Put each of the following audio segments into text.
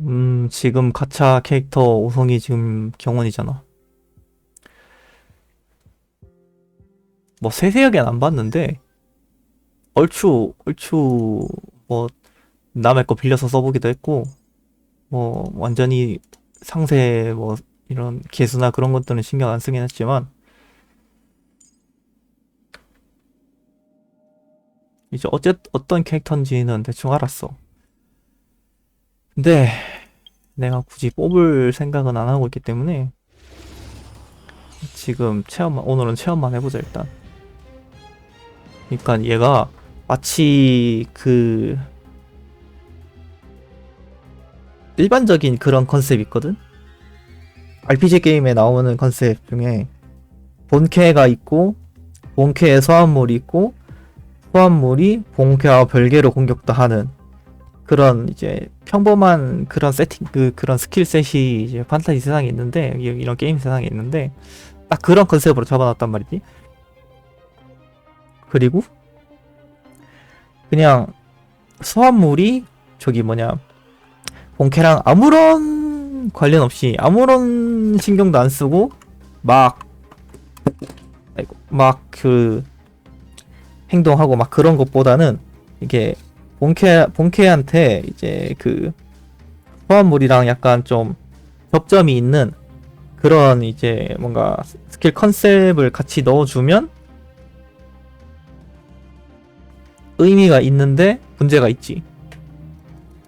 음, 지금 가차 캐릭터 5성이 지금 경원이잖아. 뭐 세세하게는 안 봤는데 얼추 얼추 뭐 남의 거 빌려서 써보기도 했고 뭐 완전히 상세 뭐 이런 개수나 그런 것들은 신경 안 쓰긴 했지만 이제 어째 어떤 캐릭터인지는 대충 알았어. 근데 내가 굳이 뽑을 생각은 안 하고 있기 때문에 지금 체험만 오늘은 체험만 해보자 일단. 그러니까 얘가 마치 그 일반적인 그런 컨셉 있거든. RPG 게임에 나오는 컨셉 중에 본캐가 있고 본캐에 소환물이 있고 소환물이 본캐와 별개로 공격도 하는 그런 이제 평범한 그런 세팅 그 그런 스킬셋이 이제 판타지 세상에 있는데 이- 이런 게임 세상에 있는데 딱 그런 컨셉으로 잡아놨단 말이지. 그리고 그냥 소환물이 저기 뭐냐 본캐랑 아무런 관련 없이 아무런 신경도 안 쓰고 막막그 행동하고 막 그런 것보다는 이게 본캐 본캐한테 이제 그 소환물이랑 약간 좀 접점이 있는 그런 이제 뭔가 스킬 컨셉을 같이 넣어주면 의미가 있는데 문제가 있지.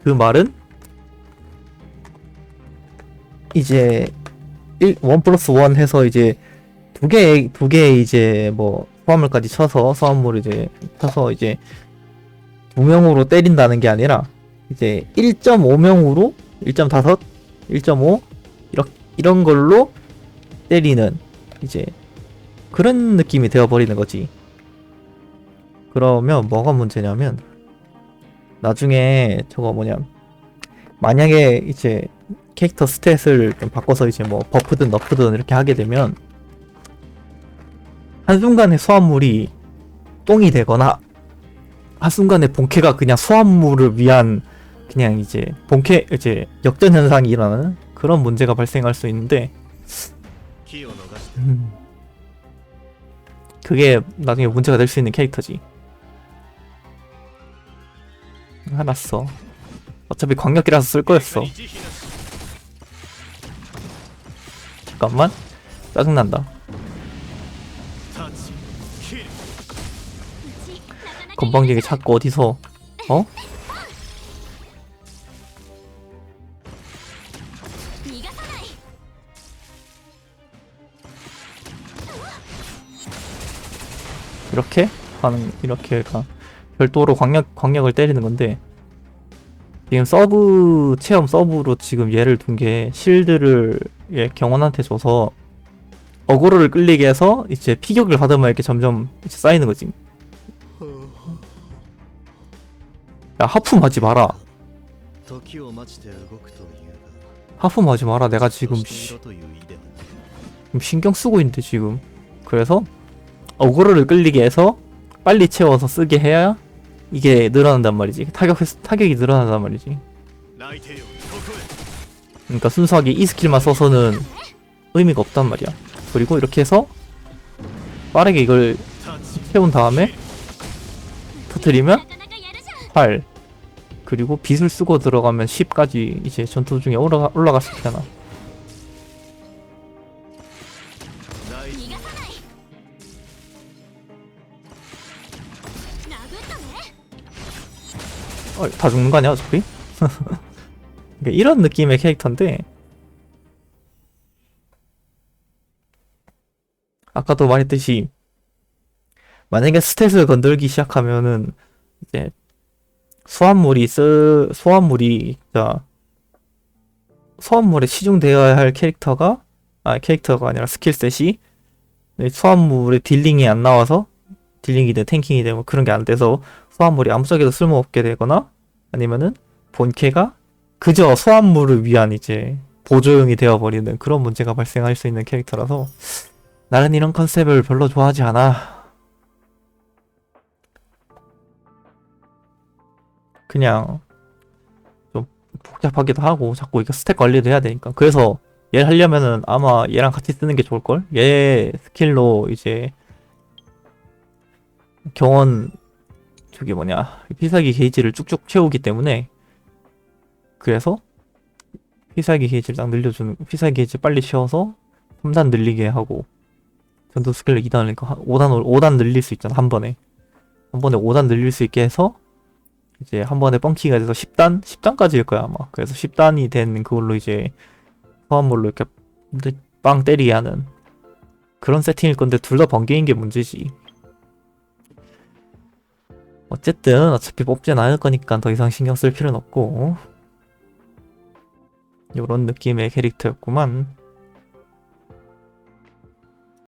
그 말은 이제 1, 1 플러스 1 해서 이제 두 개의 두 개의 이제 뭐 소환물까지 쳐서 소환물 이제 쳐서 이제 두 명으로 때린다는 게 아니라 이제 1.5명으로 1.5, 1.5 이런 이런 걸로 때리는 이제 그런 느낌이 되어 버리는 거지. 그러면 뭐가 문제냐면 나중에 저거 뭐냐 만약에 이제 캐릭터 스탯을 좀 바꿔서 이제 뭐 버프든 너프든 이렇게 하게 되면 한순간에 소환물이 똥이 되거나 한순간에 본캐가 그냥 수화물을 위한 그냥 이제 본캐 이제 역전 현상이 일어나는 그런 문제가 발생할 수 있는데 음, 그게 나중에 문제가 될 수 있는 캐릭터지. 알았어 어차피 광역기라서 쓸 거였어. 잠깐만. 짜증난다. 건방지게 찾고 어디서 어? 이렇게 하는 이렇게 그러니까 별도로 광역 광역을 때리는 건데 지금 서브 체험 서브로 지금 얘를 둔 게 실드를 예, 경원한테 줘서 어그로를 끌리게 해서 이제 피격을 받으면 이렇게 점점 이제 쌓이는 거지. 야 하품하지 마라. 하품하지 마라. 내가 지금 신경 쓰고 있는데 지금. 그래서 어그로를 끌리게 해서 빨리 채워서 쓰게 해야 이게 늘어난단 말이지. 타격 횟수, 타격이 늘어난단 말이지. 그러니까 순수하게 이 스킬만 써서는 의미가 없단 말이야. 그리고 이렇게 해서 빠르게 이걸 채운 다음에 터트리면 8 그리고 빛을 쓰고 들어가면 10까지 이제 전투 중에 올라가, 올라갈 수 있잖아 어, 다 죽는 거 아니야 어차피? 이런 느낌의 캐릭터인데 아까도 말했듯이 만약에 스탯을 건들기 시작하면은 이제 소환물이 쓰 소환물이 자 소환물에 치중되어야 할 캐릭터가 아 캐릭터가 아니라 스킬셋이 이 소환물의 딜링이 안 나와서 딜링이든 탱킹이든 뭐 그런 게 안 돼서 소환물이 아무짝에도 쓸모없게 되거나 아니면은 본캐가 그저 소환물을 위한 이제 보조용이 되어버리는 그런 문제가 발생할 수 있는 캐릭터라서 나는 이런 컨셉을 별로 좋아하지 않아. 그냥 좀 복잡하기도 하고 자꾸 이거 스택 관리도 해야 되니까 그래서 얘를 하려면은 아마 얘랑 같이 쓰는 게 좋을걸? 얘 스킬로 이제 경원 저기 뭐냐 피사기 게이지를 쭉쭉 채우기 때문에 그래서 피사기 게이지를 딱 늘려주는 피사기 게이지 빨리 채워서 3단 늘리게 하고 전투 스킬을 2단 5단 5단 늘릴 수 있잖아 한 번에 한 번에 5단 늘릴 수 있게 해서 이제 한 번에 뻥키가 돼서 10단? 10단까지일 거야 아마. 그래서 10단이 된 그걸로 이제 소환물로 이렇게 빵 때리게 하는 그런 세팅일 건데 둘 다 번개인 게 문제지. 어쨌든 어차피 뽑진 않을 거니까 더 이상 신경 쓸 필요는 없고. 요런 느낌의 캐릭터였구만